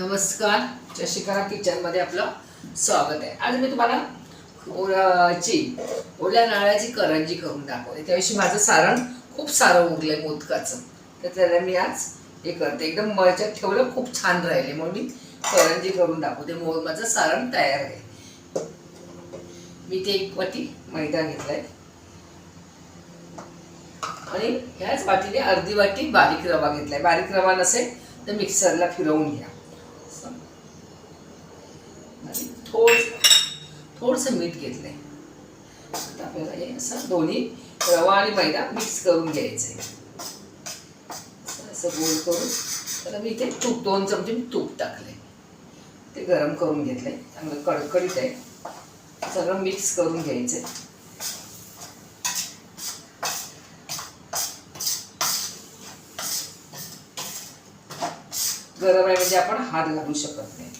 नमस्कार. शशिकला किचनमध्ये आपलं स्वागत आहे. आज मी तुम्हाला ओलाची ओल्या नारळाची करंजी करून दाखवते. त्याविषयी माझं सारण खूप सारं उरलंय मोदकाचं. तर त्याला मी आज हे करते. एकदम मळच्यात ठेवलं खूप छान राहिले. म्हणून मी करंजी करून दाखवते. मो माझं सारण तयार आहे. मी ते एक वाटी मैदा घेतलाय. आणि ह्याच वाटीने अर्धी वाटी बारीक रवा घेतलाय. बारीक रवा नसेल तर मिक्सरला फिरवून घ्या. आणि थोडस थोडंसं मीठ घेतलंय. आता आपल्याला हे असं दोन्ही रवा आणि मैदा मिक्स करून घ्यायचं आहे असं गोल करून त्याला मी इथे तूप दोन चमचे मी तूप टाकले ते गरम करून घेतलंय. चांगलं कडकडीत आहे. सगळं मिक्स करून घ्यायचं आहे गरम आहे म्हणजे आपण हात घालू शकत नाही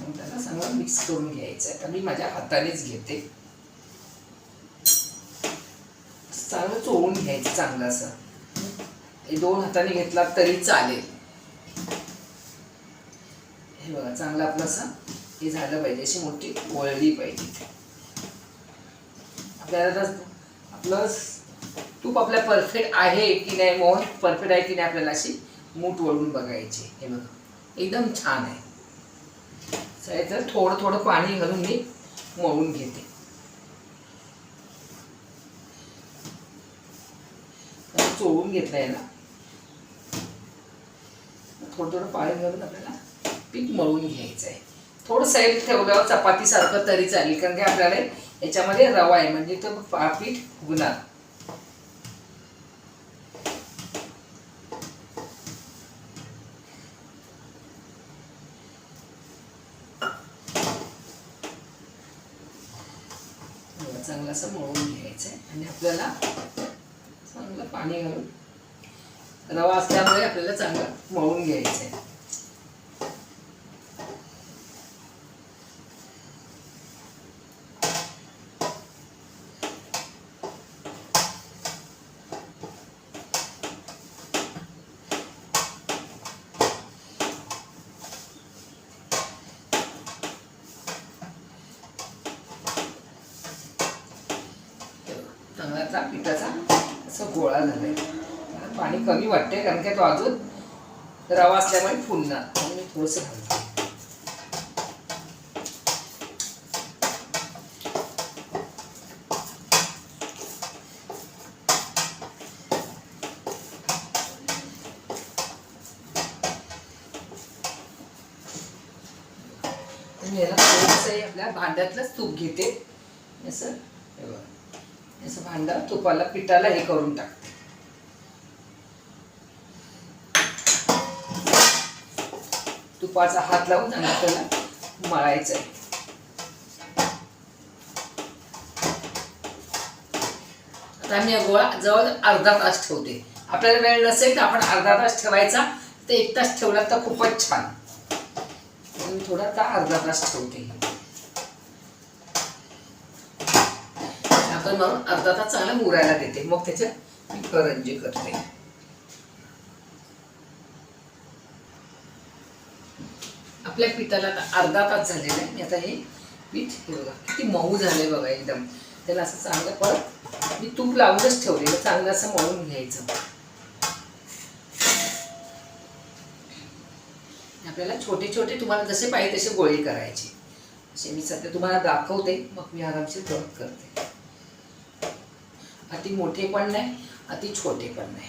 मग त्याला सगळं मिक्स करून घ्यायचं आहे. तर मी माझ्या हातानेच घेते. चांगलं चोळून घ्यायचं चांगलं असं. हे दोन हाताने घेतला तरी चालेल. हे बघा चांगलं आपलं असं हे झालं पाहिजे. अशी मोठी वळली पाहिजे. आपल्याला आपलं तूप आपल्या परफेक्ट आहे की नाही मोहन? परफेक्ट आहे की नाही आपल्याला अशी मूठ वळून बघायची. हे बघा एकदम छान आहे. तर थोडं थोडं पाणी घालून मी मळून घेते. चोळून घेतलं आहे ना. थोडं थोडं पाणी घालून आपल्याला पीठ मळून घ्यायचं आहे थोडं साईड ठेवल्यावर चपातीसारखं तरी चालेल कारण की आपल्याला याच्यामध्ये रवा आहे म्हणजे तो पीठ फुगणार. एवढं चांगलं असं मळून घ्यायचं आहे आणि आपल्याला चांगलं पाणी घालून रवा असल्यामुळे आपल्याला चांगलं मळून घ्यायचं आहे गोळा झालाय पाणी कमी वाटते कारण की तो अजून रवा असल्यामुळे फुलणार. म्हणून मी थोडंसं घालतो याला थोडंसं हे आपल्या भांड्यातलंच तूप घेते. असं. भांडा तुपाला पिठाला हे करून टाकते तुपाचा हात लावून आणि आपल्याला मळायचं आहे आता मी गोळा जवळ अर्धा तास ठेवते. आपल्याला वेळ नसेल तर आपण अर्धा तास ठेवायचा. तर एक तास ठेवला तर खूपच छान. मी थोडा आता अर्धा तास ठेवते. आपण म्हणून अर्धा तास चांगला मुरायला देते. मग त्याच्यात मी करंजी करते. आपल्या पिठाला आता अर्धा तास झालेला आहे. मी आता हे पीठ हे बघा किती मऊ झालंय बघा एकदम. त्याला असं चांगलं परत मी तूप लावूनच ठेवलेलं चांगलं असं मळून घ्यायचं. आपल्याला छोटे छोटे तुम्हाला जसे पाहिजे तसे गोळे करायचे. असे मी सध्या तुम्हाला दाखवते. मग मी आरामशीर गत करते. अति मोठे पण नाही अति छोटे पण नाही.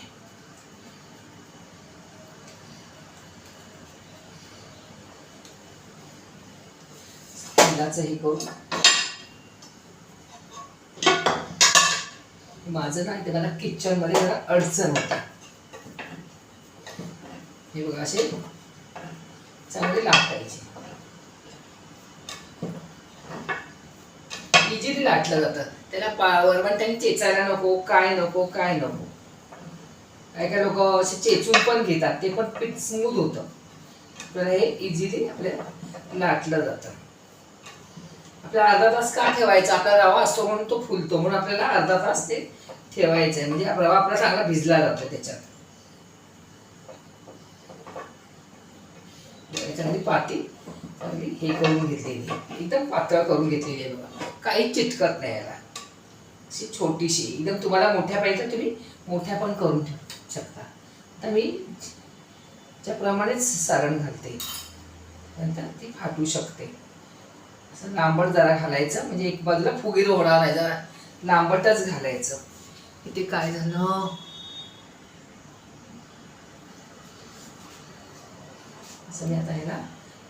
हे करू. माझं ना इथे मला किचनमध्ये जरा अडचण होती. हे बघा असे चांगले पाहिजे इझिली लाटलं जातं. त्याला पावर पण त्यांनी चेचायला नको काय नको काय नको. काय काय लोक असे चेचून पण घेतात ते पण पीठ स्मूथ होतं. तर हे इझिली आपल्या लाटलं जातं. आपल्याला अर्धा तास का ठेवायचा? आपला रवा असतो म्हणून तो फुलतो म्हणून आपल्याला अर्धा तास ते ठेवायचं आहे म्हणजे रवा आपला चांगला भिजला जातो त्याच्यात. याच्यामध्ये पाती हे करून घेतलेली आहे. एकदम पातळ करून घेतलेली आहे बघा. काही चिटकत नाही याला. अशी छोटीशी एकदम तुम्हाला मोठ्या पाहिजे तर तुम्ही मोठ्या पण करून ठेवू शकता. आता मी त्याप्रमाणेच सारण घालते नंतर ती फाटू शकते. असं लांबट जरा घालायचं म्हणजे एक बाजूला फुगीर होणार नाही जरा लांबटच घालायचं. इथे काय झालं? असं मी आता ह्याला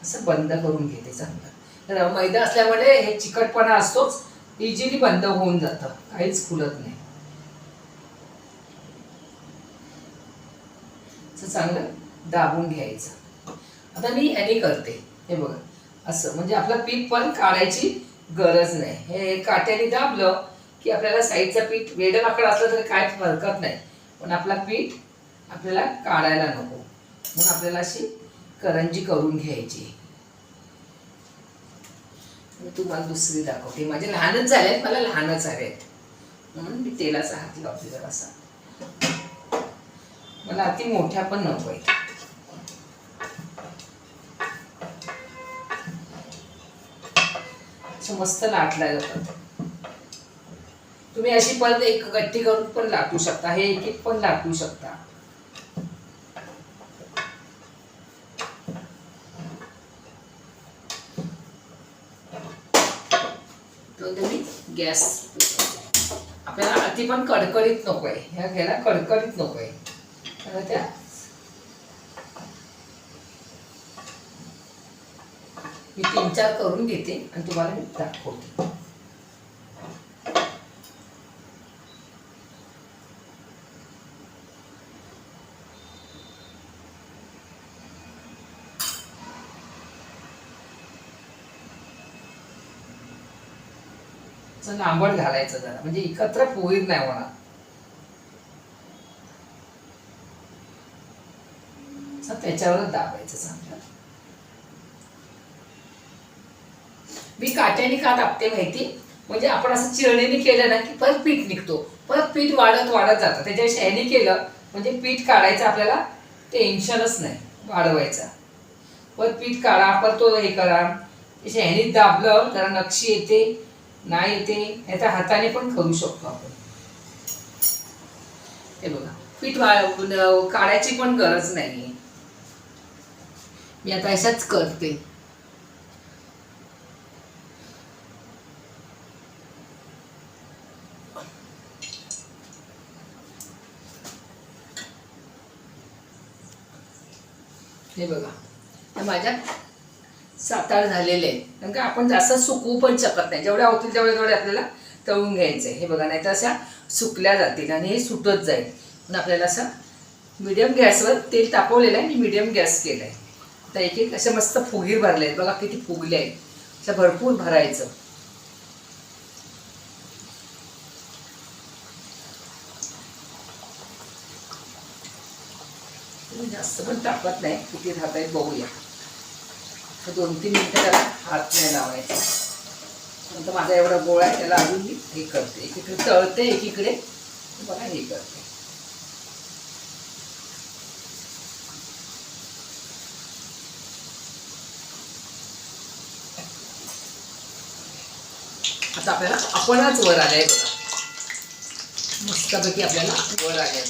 असं बंद करून घेते चांगलं. तर मैदा असल्यामुळे हे चिकटपणा असतोच इजिली बंद होऊन जातं काहीच खुलत नाही. चांगलं दाबून घ्यायचं. आता मी याने करते हे बघा. असं म्हणजे आपलं पीठ पण काढायची गरज नाही. हे काट्याने दाबलं की आपल्याला साईडचं पीठ वेडं माकड असलं तरी काय हरकत नाही. पण आपला पीठ आपल्याला काढायला नको. म्हणून आपल्याला अशी करंजी करून घ्यायची. मी तुम्हाला दुसरी दाखवते माझे लहानच झाले आहेत मला लहानच हवे आहेत. म्हणून मी तेलाचा हात लावते जरासा. मला अति मोठ्या पण नको आहेत. मस्त लाटला जातात. तुम्ही अशी परत एक गट्टी करून पण लाटू शकता. हे एक एक पण लाटू शकता तो तुम्ही गॅस आपल्याला अति पण कडकडीत नको आहे ह्या घ्यायला कडकडीत नको आहे त्या? मी तीन चार करून घेते आणि तुम्हाला मी दाखवते. असं घालायचं जरा. म्हणजे एकत्र पोळीत नाही होणार. त्याच्यावरच दाबायचं चांगलं. मी काट्याने का दाबते माहिती? म्हणजे आपण असं चिरणीने केलं ना की परत पीठ निघतो. परत पीठ वाढत वाढत जातं. त्याच्या ह्याने केलं म्हणजे पीठ काढायचं आपल्याला टेन्शनच नाही. वाढवायचा. परत पीठ काढा परत तो हे करा. शॅनीत दाबलं जरा नक्षी येते. नाही ते नाही तर हाताने पण खाऊ शकतो आपण. हे बघा पीठ काढायची पण गरज नाही मी आता अशाच करते. हे बघा माझ्या सात आठ झालेले आहेत. कारण का आपण जास्त सुकवू पण शकत नाही. जेवढ्या होतील तेवढे तेवढे आपल्याला तळून घ्यायचं आहे. हे बघा नाही तर अशा सुकल्या जातील आणि हे सुटत जाईल. म्हणून आपल्याला असं मिडियम गॅसवर तेल तापवलेलं आहे आणि मिडियम गॅस केला आहे. आता एक एक असे मस्त फुगीर भरले आहेत. बघा किती फुगले आहेत. असं भरपूर भरायचं. जास्त पण तापत नाही. किती राहत आहेत बघूया. दोन तीन मिनटं त्याला हात नाही लावायचा. नंतर माझा एवढा गोळा आहे त्याला अजून मी हे करते. एकीकडे तळते एकीकडे बघा हे करते. आता आपल्याला आपणच वर आलाय बघा. मस्तपैकी आपल्याला वर आले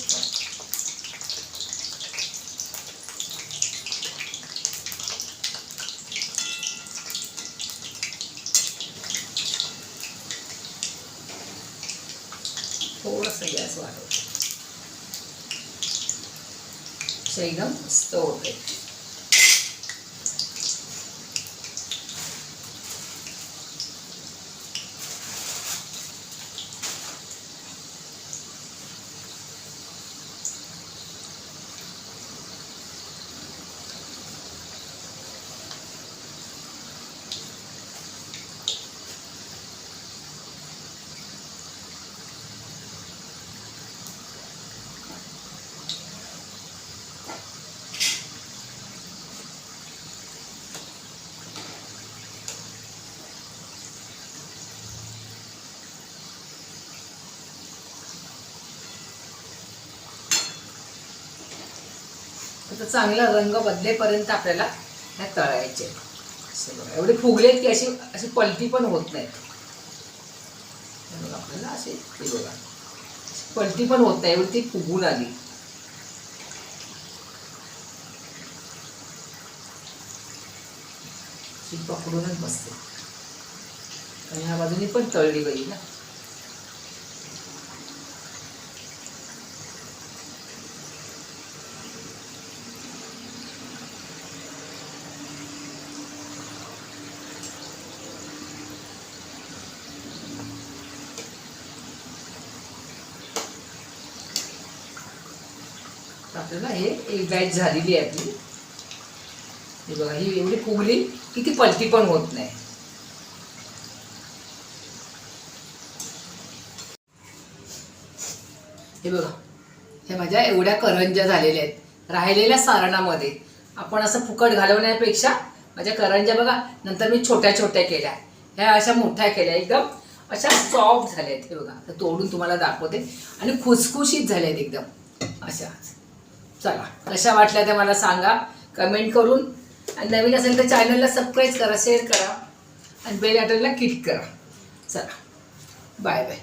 असतात थोडंसं गॅस वाढवतो. असं एकदम तर चांगला रंग बदलेपर्यंत आपल्याला ह्या तळायचे. असे बघा. एवढे फुगलेत की अशी अशी पलटी पण होत नाहीत. बघा आपल्याला असे ते बघा. पलटी पण होत नाही एवढी ती फुगून आली. पकडूनच बसते. आणि ह्या बाजूनी पण तळली गई ना. आपल्याला हे एक बॅच झालेली आहे आपली. हे बघा ही म्हणजे एवढी फुगली की ती पलटी पण होत नाही. हे बघा हे माझ्या एवढ्या करंज्या झालेल्या आहेत. राहिलेल्या सारणामध्ये. आपण असं फुकट घालवण्यापेक्षा माझ्या करंज्या बघा नंतर मी छोट्या छोट्या केल्या. ह्या अशा मोठ्या केल्या एकदम अशा सॉफ्ट झाल्या आहेत. हे बघा तर तोडून तुम्हाला दाखवते. आणि खुसखुशीत झाल्या आहेत एकदम. अशा चला कशा वाटल्या त्या मला सांगा. कमेंट करून. आणि नवीन असेल तर चॅनलला सबस्क्राईब करा शेअर करा. आणि बेल आयटनला क्लिक करा. चला बाय बाय